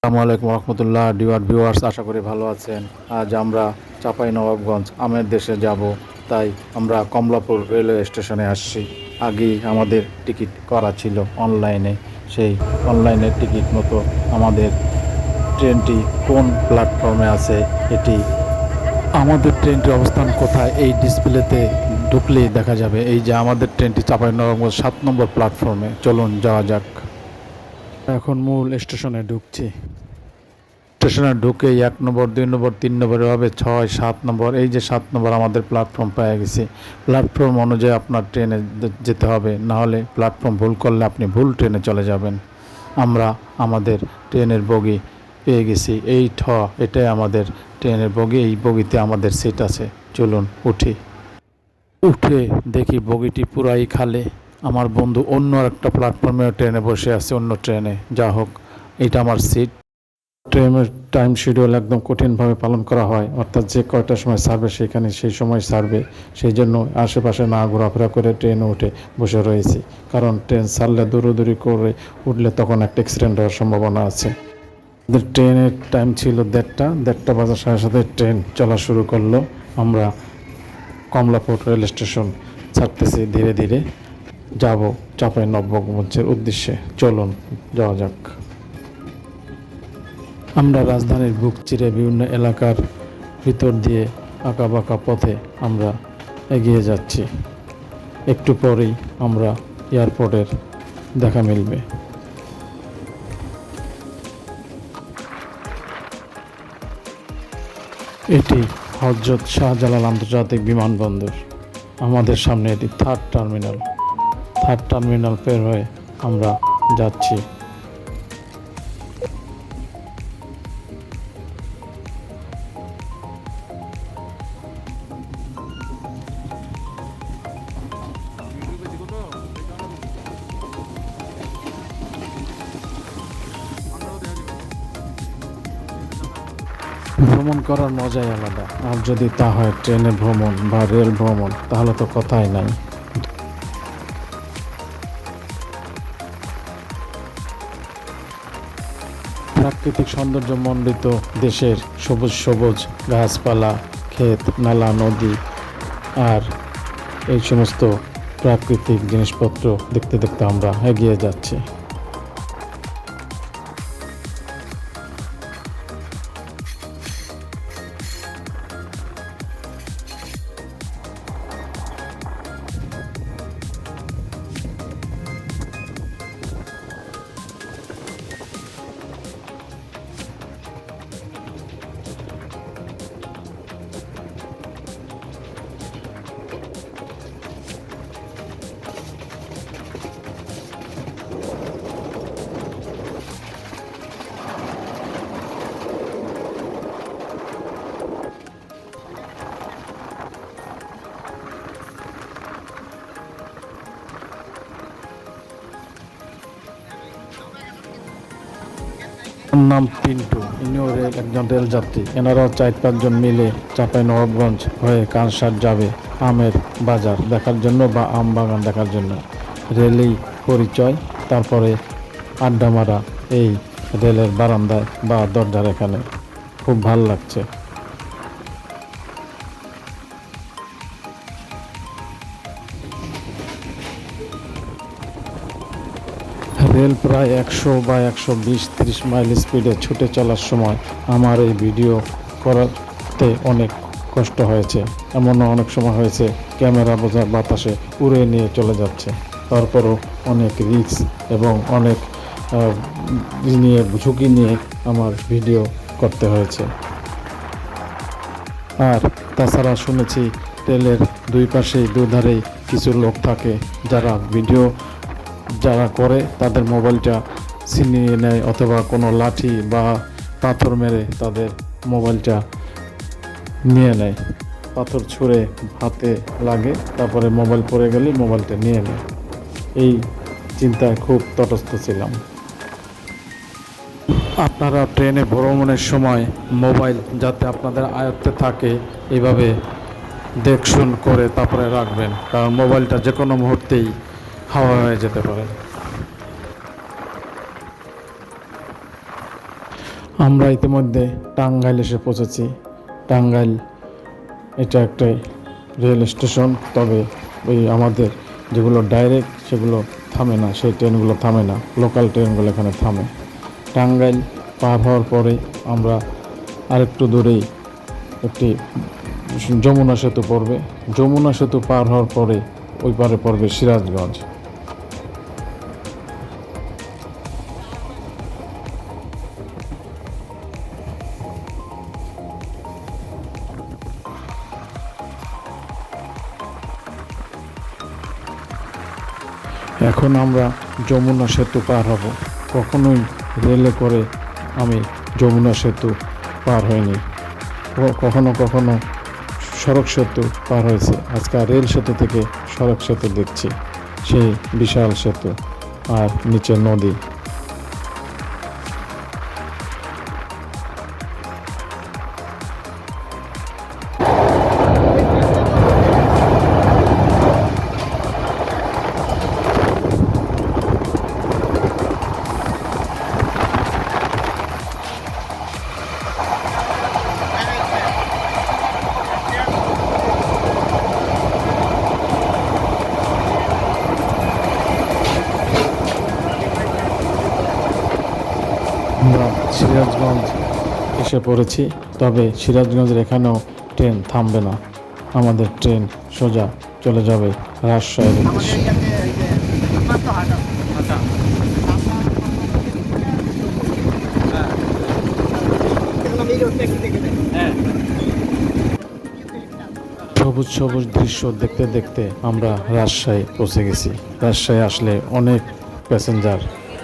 আসসালামু আলাইকুম রহমতুল্লাহ ডিওয়ার ভিউয়ার্স, আশা করি ভালো আছেন। আজ আমরা চাপাই নবাবগঞ্জ আমের দেশে যাব, তাই আমরা কমলাপুর রেলওয়ে স্টেশনে আসছি। আগেই আমাদের টিকিট করা ছিল অনলাইনে, সেই অনলাইনের টিকিট মতো আমাদের ট্রেনটি কোন প্ল্যাটফর্মে আছে, এটি আমাদের ট্রেনটির অবস্থান কোথায়, এই ডিসপ্লেতে ঢুকলেই দেখা যাবে। এই যে আমাদের ট্রেনটি চাপাই নবাবগঞ্জ সাত নম্বর প্ল্যাটফর্মে, চলুন যাওয়া যাক। এখন মূল স্টেশনে ঢুকছি। স্টেশনে ঢুকে এক নম্বর, দুই নম্বর, তিন নম্বর এভাবে ছয়, সাত নম্বর, এই যে সাত নম্বর আমাদের প্ল্যাটফর্ম পেয়ে গেছি। প্ল্যাটফর্ম অনুযায়ী আপনার ট্রেনে যেতে হবে, না হলে প্ল্যাটফর্ম ভুল করলে আপনি ভুল ট্রেনে চলে যাবেন। আমরা আমাদের ট্রেনের বগি পেয়ে গেছি। এই ঠ, এটাই আমাদের ট্রেনের বগি, এই বগিতে আমাদের সিট আছে। চলুন, উঠি। উঠে দেখি বগিটি পুরাই খালে। আমার বন্ধু অন্য একটা প্ল্যাটফর্মে ট্রেনে বসে আছে, অন্য ট্রেনে যা হোক, এটা আমার সিট টাইম শিডিউল একদম কঠিনভাবে পালন করা হয়। অর্থাৎ যে কয়টার সময় ছাড়বে সেখানে সেই সময় ছাড়বে। সেই জন্য আশেপাশে না ঘোরাফেরা করে ট্রেনে উঠে বসে রয়েছি। কারণ ট্রেন ছাড়লে দৌড়োদৌড়ি করে উঠলে তখন একটা অ্যাক্সিডেন্ট হওয়ার সম্ভাবনা আছে। ট্রেনের টাইম ছিল দেড়টা। দেড়টা বাজার সাথে সাথে ট্রেন চলা শুরু করল। আমরা কমলাপুর রেল স্টেশন ছাড়তেছি ধীরে ধীরে। যাব চাপাই নব্বগঞ্জের উদ্দেশ্যে। চলুন, যাওয়া যাক। আমরা রাজধানীর বুক চিরে বিভিন্ন এলাকার ভিতর দিয়ে আঁকা বাঁকা পথে আমরা এগিয়ে যাচ্ছি। একটু পরেই আমরা এয়ারপোর্টের দেখা মিলবে। এটি হজরত শাহজালাল আন্তর্জাতিক বিমানবন্দর। আমাদের সামনে এটি থার্ড টার্মিনাল। থার্ড টার্মিনাল পের হয়ে আমরা যাচ্ছি। করার মজাই আলাদা। আর যদি তা হয় ট্রেনে ভ্রমণ বা রেল ভ্রমণ, তাহলে তো কথাই নাই। প্রাকৃতিক সৌন্দর্য মণ্ডিত দেশের সবুজ সবুজ গাছপালা, ক্ষেত নালা নদী আর এই সমস্ত প্রাকৃতিক জিনিসপত্র দেখতে দেখতে আমরা এগিয়ে যাচ্ছি। নাম পিন্টু ইনিও রেল একজন রেলযাত্রী। এনারা চার পাঁচজন মিলে চাপাই নবাবগঞ্জ হয়ে কানসার যাবে আমের বাজার দেখার জন্য বা আম বাগান দেখার জন্য। রেলেই পরিচয়, তারপরে আড্ডা মারা এই রেলের বারান্দায় বা দরজার এখানে। খুব ভালো লাগছে। রেল প্রায় একশো বা একশো বিশ, ত্রিশ মাইল স্পিডে ছুটে চলার সময় আমার এই ভিডিও করাতে অনেক কষ্ট হয়েছে। এমনও অনেক সময় হয়েছে, ক্যামেরা বোঝা বাতাসে উড়ে নিয়ে চলে যাচ্ছে। তারপরও অনেক রিস্ক এবং অনেক নিয়ে, ঝুঁকি নিয়ে আমার ভিডিও করতে হয়েছে। আর তাছাড়া শুনেছি, রেলের দুই পাশেই, দুধারেই কিছু লোক থাকে যারা ভিডিও যারা করে তাদের মোবাইলটা ছিনিয়ে নেয় অথবা কোনো লাঠি বা পাথর মেরে তাদের মোবাইলটা নিয়ে নেয়। পাথর ছুঁড়ে হাতে লাগে, তারপরে মোবাইল পড়ে গেলে মোবাইলটা নিয়ে নেয়। এই চিন্তায় খুব তটস্থ ছিলাম। আপনারা ট্রেনে ভ্রমণের সময় মোবাইল যাতে আপনাদের আয়ত্তে থাকে, এইভাবে দেখশুন করে তারপরে রাখবেন। কারণ মোবাইলটা যে কোনো মুহূর্তেই হাওয়া হয়ে যেতে পারে। আমরা ইতিমধ্যে টাঙ্গাইল এসে পৌঁছেছি। টাঙ্গাইল, এটা একটা রেল স্টেশন, তবে ওই আমাদের যেগুলো ডাইরেক্ট সেগুলো থামে না, সেই ট্রেনগুলো থামে না, লোকাল ট্রেনগুলো এখানে থামে। টাঙ্গাইল পার হওয়ার পরে আমরা আরেকটু দূরেই একটি যমুনা সেতু পড়বে। যমুনা সেতু পার হওয়ার পরে ওই পারে পড়বে সিরাজগঞ্জ। এখন আমরা যমুনা সেতু পার হব। কখনোই রেলে করে আমি যমুনা সেতু পার হয়নি কখনো কখনো সড়ক সেতু পার হয়েছে। আজকে রেল সেতু থেকে সড়ক সেতু দেখছি। সেই বিশাল সেতু। আর নিচে নদী। সিরাজগঞ্জ এসে পড়েছি, তবে সিরাজগঞ্জের এখানেও ট্রেন থামবে না। আমাদের ট্রেন সোজা চলে যাবে রাজশাহীর উদ্দেশ্যে। সবুজ সবুজ দৃশ্য দেখতে দেখতে আমরা রাজশাহী পৌঁছে গেছি। রাজশাহী আসলে অনেক প্যাসেঞ্জার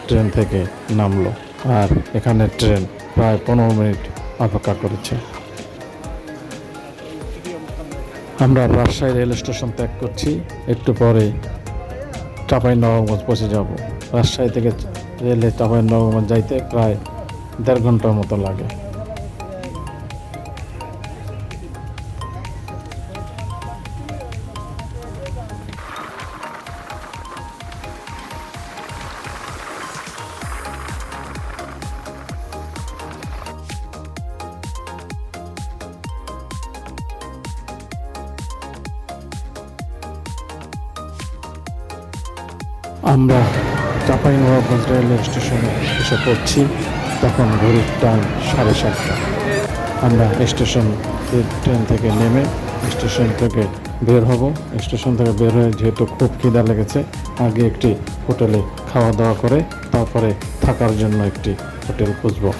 ট্রেন থেকে নামলো। আর এখানে ট্রেন প্রায় পনেরো মিনিট অপেক্ষা করেছে। আমরা রাজশাহী রেল স্টেশন ত্যাগ করছি। একটু পরে চাপাই নবগঞ্জ পৌঁছে যাব। রাজশাহী থেকে রেলে চাপাই নবগঞ্জ যাইতে প্রায় দেড় ঘণ্টার মতো লাগে। আমরা চাপাই নবাবগঞ্জ রেলওয়ে স্টেশনে এসে পড়ছি। তখন ঘড়ির টাইম সাড়ে সাতটা। আমরা স্টেশন ট্রেন থেকে নেমে স্টেশন থেকে বের হব। স্টেশন থেকে বের হয়ে যেহেতু খুব খিদা লেগেছে, আগে একটি হোটেলে খাওয়া দাওয়া করে, তারপরে থাকার জন্য একটি হোটেল খুঁজব।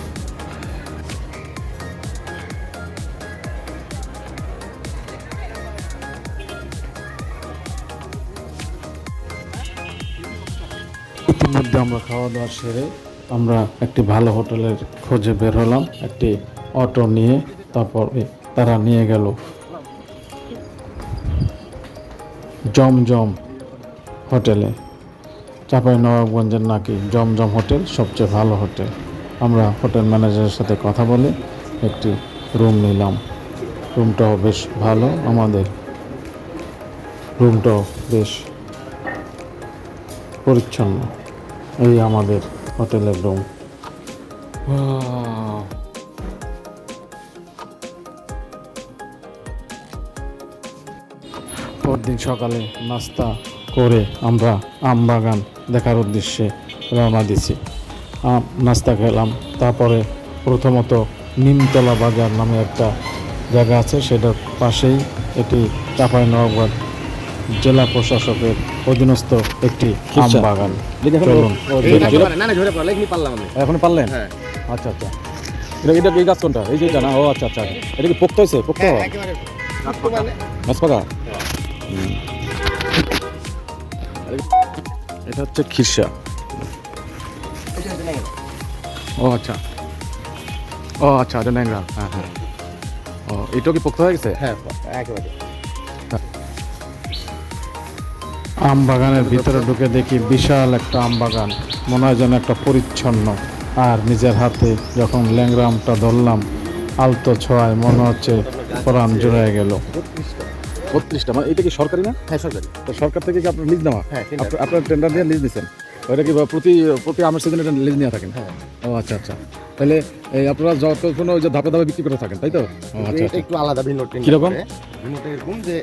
খাওয়া দাওয়া সেরে আমরা একটি ভালো হোটেলের খোঁজে বের হলাম, একটি অটো নিয়ে, তারপর তারা নিয়ে গেল। জমজম হোটেলে। চাপাই নবাবগঞ্জের নাকি জমজম হোটেল সবচেয়ে ভালো হোটেল। আমরা হোটেল ম্যানেজারের সাথে কথা বলে একটি রুম নিলাম। রুমটাও বেশ ভালো, আমাদের রুমটাও বেশ পরিচ্ছন্ন। এই আমাদের হোটেলের রুম পরদিন সকালে নাস্তা করে আমরা আম বাগান দেখার উদ্দেশ্যে রওনা দিছি আম, নাস্তা খেলাম। তারপরে প্রথমত নিমতলা বাজার নামে একটা জায়গা আছে, সেটার পাশেই এটি চাপাই নবাবগঞ্জ জেলা প্রশাসকের অধীনস্থ একটি আম বাগান। চলুন ও, দেখা ঝরে যাক। পড়ে, না না ঝরে পড়ে লেখনি পারলাম আমি এখন পারলেন হ্যাঁ। আচ্ছা আচ্ছা। এটা এটা এই গাছ কোনটা? এই যে এটা না ও আচ্ছা আচ্ছা। এটা কি পোক্ত হয়েছে? পোক্ত? হ্যাঁ, মানে পাকা এটা হচ্ছে খিরসা ও আচ্ছা। ও আচ্ছা এটা ন্যাংরা। হ্যাঁ হ্যাঁ। ও এটাও কি পোক্ত হয়ে গেছে? হ্যাঁ একেবারে। আম বাগানের ভিতরে ঢুকে দেখি বিশাল একটা আম বাগান মনে হয় যেন একটা পরিচ্ছন্ন। আর নিজের হাতে যখন ল্যাংরামটা ধরলাম আলতো ছোঁয়ায় মনে হচ্ছে প্রাণ জুড়ে গেল। বত্রিশটা মানে এটা কি সরকারি না? হ্যাঁ সরকারি। তো সরকার থেকে কি আপনার লিজ নেওয়া? হ্যাঁ। আপনার টেন্ডার দিয়ে লিজ দিচ্ছেন। ওইটা কি প্রতি প্রতি আমের সিজনে এটা লিজ নিয়ে থাকেন? হ্যাঁ। ও আচ্ছা আচ্ছা। তাহলে এই আপনারা যত কোনো ওই যে ধাপে ধাপে বিক্রি করে থাকেন তাই তো? আচ্ছা আচ্ছা। একটু আলাদা ভিন্ন কীরকম? করে। ভিন্নটা এরকম যে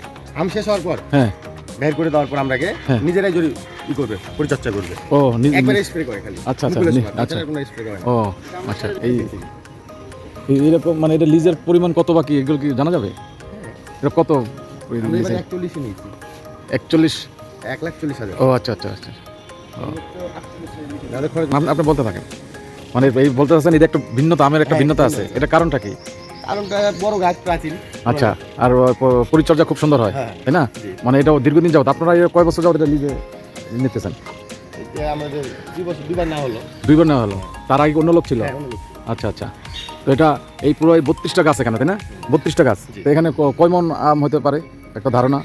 আম শেষ হওয়ার পর হ্যাঁ। বের করে দেওয়ার পর আমরাকে হ্যাঁ। নিজেরাই যদি ই করবে পরিচর্যা করবে। ও একবারে স্প্রে করে খালি। আচ্ছা, আচ্ছা, আচ্ছা। কোনো স্প্রে করে ও আচ্ছা এই এরকম মানে এটা লিজের পরিমাণ কত বাকি? এগুলো কি জানা যাবে? এটা কত একচল্লিশে নিয়েছি। একচল্লিশ? এক লাখ চল্লিশ হাজার। ও আচ্ছা আচ্ছা আচ্ছা। আপনি বলতে থাকেন। মানে এই বলতে চাচ্ছেন এটা একটা ভিন্নতা আমের একটা হ্যাঁ, ভিন্নতা আছে। এটা কারণটা কি? বড় গাছ প্রাচীন। আচ্ছা আর পরিচর্যা খুব সুন্দর হয় হ্যাঁ। তাই না? মানে এটা দীর্ঘদিন যাবত আপনারা কয় বছর যাবত এটা লিজে নিতেছেন? আমাদের দুই বছর দুবার না হলো। দুইবার হলো? তার আগে অন্য লোক ছিল? হ্যাঁ, অন্য লোক। আচ্ছা আচ্ছা। তো এটা এই পুরো এই বত্রিশটা গাছ এখানে তাই না? বত্রিশটা গাছ। তো এখানে কয় মন আম হতে পারে? একটা ধারণা?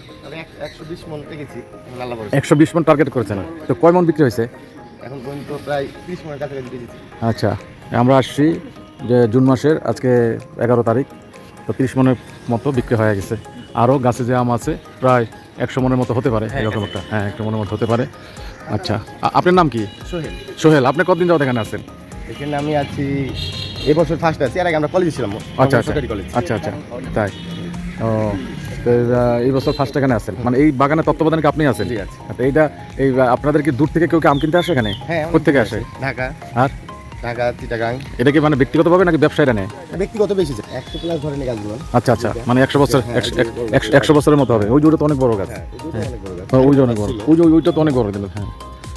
একশো বিশ মন একশো বিশ মন টার্গেট করেছেন। তো কয় মন বিক্রি হয়েছে? এখন পর্যন্ত প্রায় ত্রিশ মনের কাছাকাছি আচ্ছা আমরা আসছি যে জুন মাসের আজকে এগারো তারিখ তো তিরিশ মনের মতো বিক্রি হয়ে গেছে। আরও গাছে যে আম আছে প্রায় একশো মনের মতো হতে পারে হ্যাঁ, এরকম একটা। হ্যাঁ একশো মনের মতো হতে পারে। আচ্ছা আপনার নাম কি? সোহেল। সোহেল আপনি কতদিন যাবত এখানে আছেন? এখানে আমি আছি এবছর ফার্স্ট আছি এর আগে আমরা কলেজে ছিলাম আচ্ছা আচ্ছা। আচ্ছা আচ্ছা তাই। ও তো এই বছর ফার্স্ট এখানে আছেন। মানে এই বাগানের তত্ত্বাবধান কি আপনি আছেন? আচ্ছা, এইটা এই আপনাদের কি দূর থেকে কেউ কি আম কিনতে আসে এখানে? হ্যাঁ কোথেকে আসে ঢাকা। আর? ঢাকা চিটাগাং এটা কি মানে ব্যক্তিগতভাবে নাকি ব্যবসায়ীরা নেয়? ব্যক্তিগত বেশি একশো প্লাস ধরেন গাছগুলো আচ্ছা আচ্ছা। মানে একশো বছর হ্যাঁ, একশো- এক- একশো- একশো বছরের মতো হবে। ওই জুড়ে তো অনেক বড় গাছ হ্যাঁ বড় ওই যে অনেক বড়। ওই যে ওইটা তো অনেক বড় কিন্তু হ্যাঁ।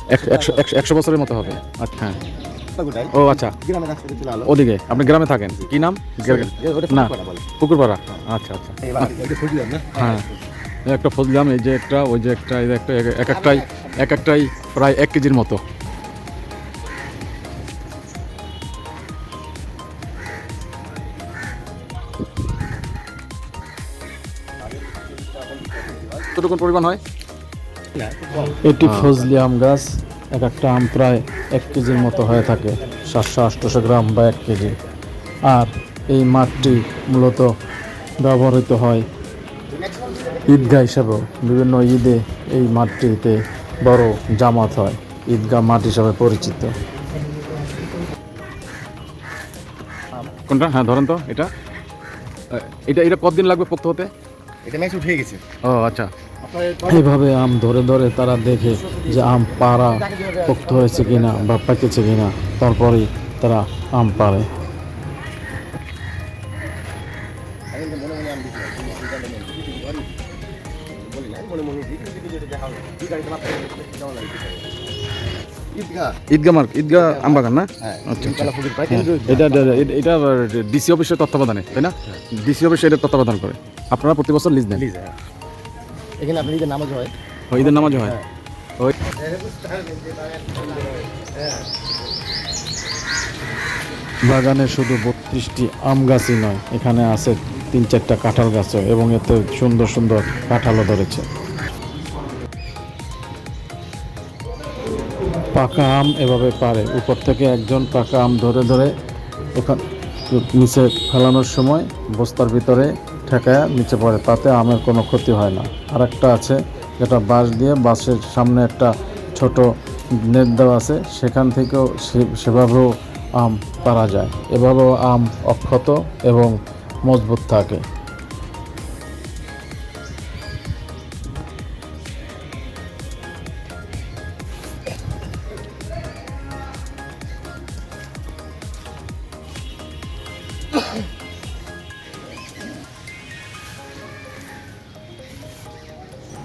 এক- একশো বছরের মতো হবে। আচ্ছা হ্যাঁ। ও আচ্ছা। ওদিকে। আপনি গ্রামে থাকেন? কি নাম? না। পুকুরপাড়া আচ্ছা আচ্ছা? হ্যাঁ। একটা ফজলাম এই যে একটা ওই যে একটা এই একটা এক- এক একটাই এক একটাই প্রায় এক কেজির মতো। কতটুকু পরিমাণ হয়? এটি ফজলি আম গাছ এক একটা আম প্রায় এক কেজির মতো হয়ে থাকে সাতশো আটশোশো গ্রাম বা এক কেজি। আর এই মাঠটি মূলত ব্যবহৃত হয় ঈদগাহ হিসাবেও। বিভিন্ন ঈদে এই মাঠটিতে বড় জামাত হয় ঈদগাহ মাঠ হিসাবে পরিচিত। কোনটা? হ্যাঁ ধরেন তো এটা। এটা এটা কতদিন লাগবে পোক্ত হতে? এটা ম্যাচ উঠে গেছে। ও আচ্ছা। এইভাবে আম ধরে ধরে তারা দেখে যে আম পাড়া পোক্ত হয়েছে কিনা বা পেকেছে কিনা তারপরেই তারা আম পাড়ে। মনে মনে দেখা হয়, মার্ক আমবাগান না? হ্যাঁ, আচ্ছা, আচ্ছা। হ্যাঁ। এটা এটা- ডিসি অফিসের তত্ত্বাবধানে তাই না? ডিসি অফিসে এটা তত্ত্বাবধান করে। আপনারা প্রতি বছর লিজ নেন। হ্যাঁ। এখানে আপনার ঈদের নামাজ হয়। ঈদের নামাজ হয়। ওই বাগানে শুধু বত্রিশটি আম গাছই নয় এখানে আছে তিন চারটা কাঁঠাল গাছও এবং এতে সুন্দর সুন্দর কাঁঠালও ধরেছে। পাকা আম এভাবে পারে। উপর থেকে একজন পাকা আম ধরে ধরে ওখান নিচে ফেলানোর সময় বস্তার ভিতরে ঠেকায় নিচে পড়ে, তাতে আমের কোনো ক্ষতি হয় না। আর একটা আছে, যেটা বাঁশ দিয়ে, বাঁশের সামনে একটা ছোট নেট দেওয়া আছে, সেখান থেকেও সেভাবেও আম পারা যায়। এভাবেও আম অক্ষত এবং মজবুত থাকে।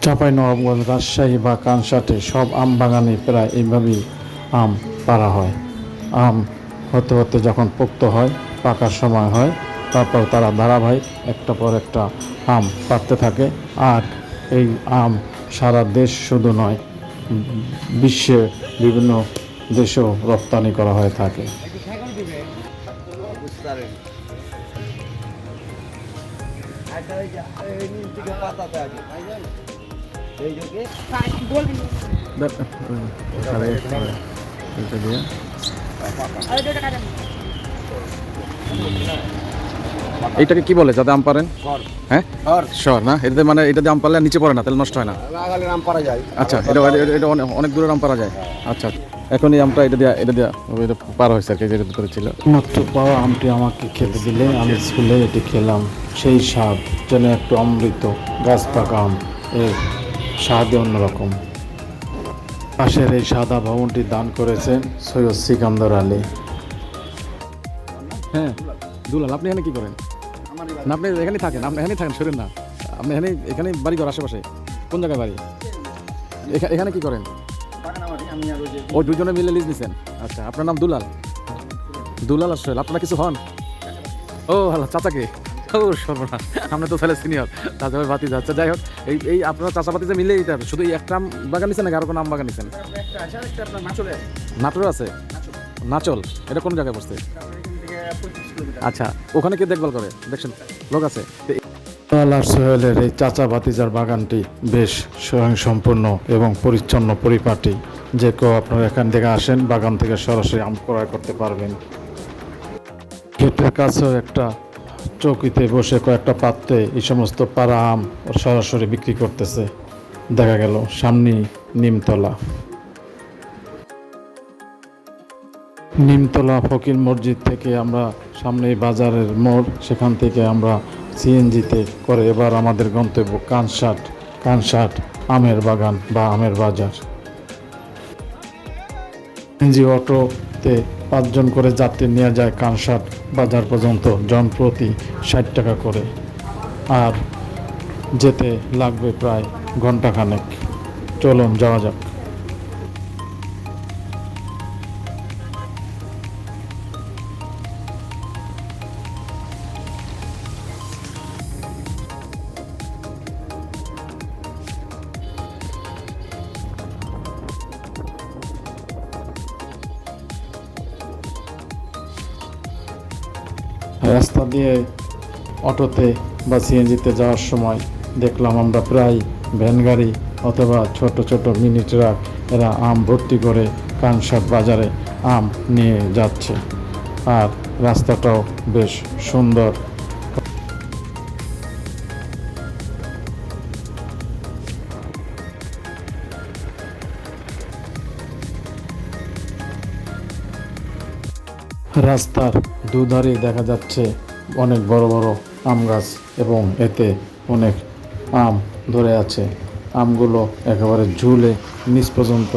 চাঁপাই নবাবগঞ্জ রাজশাহী বা কানসাটে সব আম বাগানে প্রায় এইভাবেই আম পাড়া হয় আম হতে হতে যখন পোক্ত হয়, পাকার সময় হয়, তারপর তারা ধারাবাহিক একটা পর একটা আম পাড়তে থাকে আর এই আম সারা দেশ শুধু নয় বিশ্বে বিভিন্ন দেশেও রপ্তানি করা হয়ে থাকে। এইটাকে কি বলে? যাতে আম পারেন? হ্যাঁ। না? এটাতে মানে এটাতে আম পারলে নিচে পড়ে না তাহলে নষ্ট হয় না? আচ্ছা এটা অনেক- দূরের আম পারা যায়। আচ্ছা। এখন এই আমটা এটা দিয়া এটা এটা পার হয়েছে আর কি যেটা ভিতরে ছিল। মাত্র পাওয়া আমটি আমাকে খেতে দিলে। আমি স্কুলে এটি খেলাম। সেই স্বাদ যেন একটু অমৃত গাছ পাকা আম এর স্বাদই অন্যরকম। পাশের এই সাদা ভবনটি দান করেছেন সৈয়দ সিকান্দর আলী। হ্যাঁ দুলাল আপনি এখানে কি করেন? না আপনি এখানেই থাকেন আপনি এখানেই থাকেন সরেন না। আপনি এখানে এখানে বাড়ি ঘর আশেপাশে। কোন জায়গায় বাড়ি? এখা- এখানে কি করেন? ওই দুজনে মিলে লিজ নিছেন আচ্ছা আপনার নাম দুলাল? দুলাল আর সোহেল আপনারা কিছু হন? ও হ্যালো চাচাকে? ও, সর্বনাশ। আমরা তো তাহলে সিনিয়র চাচা ভাই ভাতি যাচ্ছে যাই হোক, এই এই আপনারা চাচা ভাতিতে মিলে এইটা শুধু এই একটা বাগান নিছেন নাকি আরও কোনো আম বাগান নিছেন? নাটোর আছে। নাচল। এটা কোন জায়গায় বসছে আচ্ছা ওখানে কে দেখভাল করে? দেখছেন, লোক আছে। সোহেলের এই চাচা ভাতিজার বাগানটি বেশ স্বয়ংসম্পূর্ণ এবং পরিচ্ছন্ন পরিপাটি। যে কেউ আপনারা এখান থেকে আসেন, বাগান থেকে সরাসরি আম ক্রয় করতে পারবেন। গেটের কাছেও একটা চৌকিতে বসে কয়েকটা পাত্রে এই সমস্ত পাড়া আম সরাসরি বিক্রি করতেছে। দেখা গেল সামনেই নিমতলা। নিমতলা ফকির মসজিদ থেকে আমরা সামনে বাজারের মোড়, সেখান থেকে আমরা সিএনজিতে করে। এবার আমাদের গন্তব্য কানসাট কানসাট, আমের বাগান বা আমের বাজার। সিএনজি অটোতে পাঁচজন করে যাত্রী নিয়ে যায় কানসাট বাজার পর্যন্ত, জন প্রতি ষাট টাকা করে। আর যেতে লাগবে প্রায় ঘন্টাখানেক চলুন, যাওয়া যাক। দিয়ে অটোতে বা সিএনজিতে যাওয়ার সময় দেখলাম আমরা প্রায় ভ্যান গাড়ি অথবা ছোট ছোট মিনি ট্রাক এরা আম ভর্তি করে কানসাট বাজারে আম নিয়ে যাচ্ছে। আর রাস্তাটাও বেশ সুন্দর। রাস্তার দুধারে দেখা যাচ্ছে অনেক বড় বড় আম গাছ এবং এতে অনেক আম ধরে আছে। আমগুলো একেবারে ঝুলে নিচ পর্যন্ত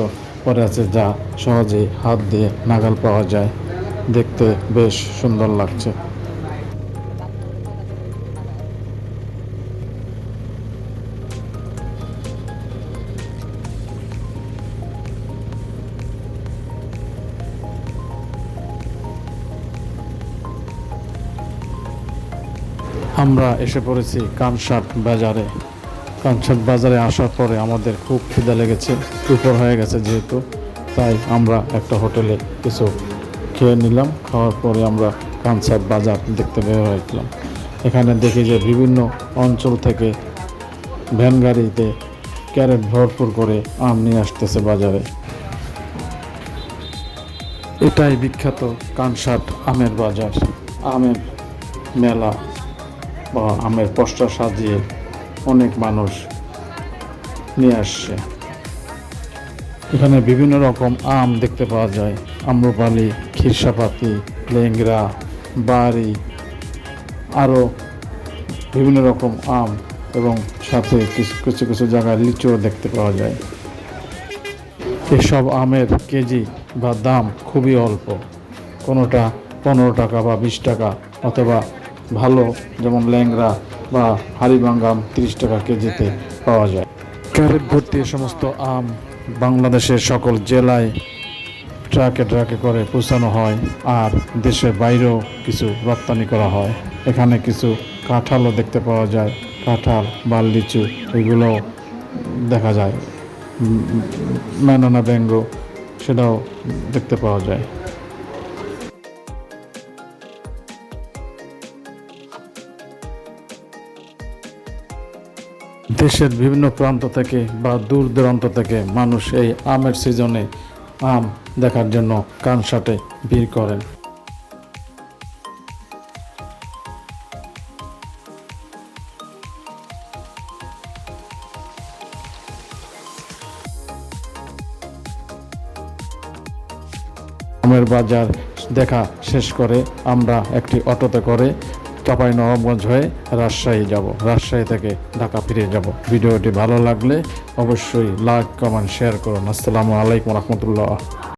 পড়ে আছে, যা সহজেই হাত দিয়ে নাগাল পাওয়া যায়। দেখতে বেশ সুন্দর লাগছে। আমরা এসে পড়েছি কানসাট বাজারে। কানসাট বাজারে আসার পরে আমাদের খুব খিদা লেগেছে, দুপুর হয়ে গেছে যেহেতু, তাই আমরা একটা হোটেলে কিছু খেয়ে নিলাম, খাওয়ার পরে আমরা কানসাট বাজার দেখতে বের হয়েছিলাম। এখানে দেখি যে বিভিন্ন অঞ্চল থেকে ভ্যান গাড়িতে ক্যারেট ভরপুর করে আম নিয়ে আসতেছে বাজারে। এটাই বিখ্যাত কানসাট আমের বাজার, আমের মেলা। বা আমের পোস্টার সাজিয়ে অনেক মানুষ নিয়ে আসছে। এখানে বিভিন্ন রকম আম দেখতে পাওয়া যায়। আম্রপালি খিরসাপাতি লেংরা বাড়ি আরও বিভিন্ন রকম আম এবং সাথে কিছু কিছু কিছু জায়গায় লিচুও দেখতে পাওয়া যায়। এসব আমের কেজি বা দাম খুবই অল্প। কোনোটা পনেরো টাকা বা বিশ টাকা অথবা ভালো যেমন ল্যাংরা বা হাড়িভাঙ্গা আম তিরিশ টাকা কেজিতে পাওয়া যায় ক্যারেট ভর্তি সমস্ত আম বাংলাদেশের সকল জেলায় ট্রাকে ট্রাকে করে পৌঁছানো হয় আর দেশের বাইরেও কিছু রপ্তানি করা হয় এখানে কিছু কাঁঠালও দেখতে পাওয়া যায় কাঁঠাল বা লিচু এগুলোও দেখা যায় ম্যানানা ব্যঙ্গ সেটাও দেখতে পাওয়া যায় দেশের বিভিন্ন প্রান্ত থেকে বা দূর দূরান্ত থেকে মানুষ এই আমের সিজনে আম দেখার জন্য কানসাটে ভিড় করেন। আমের বাজার দেখা শেষ করে আমরা একটি অটোতে করে নবাবগঞ্জ হয়ে রাজশাহী যাব। রাজশাহী থেকে ঢাকা ফিরে যাব। ভিডিওটি ভালো লাগলে অবশ্যই লাইক, কমেন্ট, শেয়ার করুন। আসসালামু আলাইকুম রহমতুল্লাহ।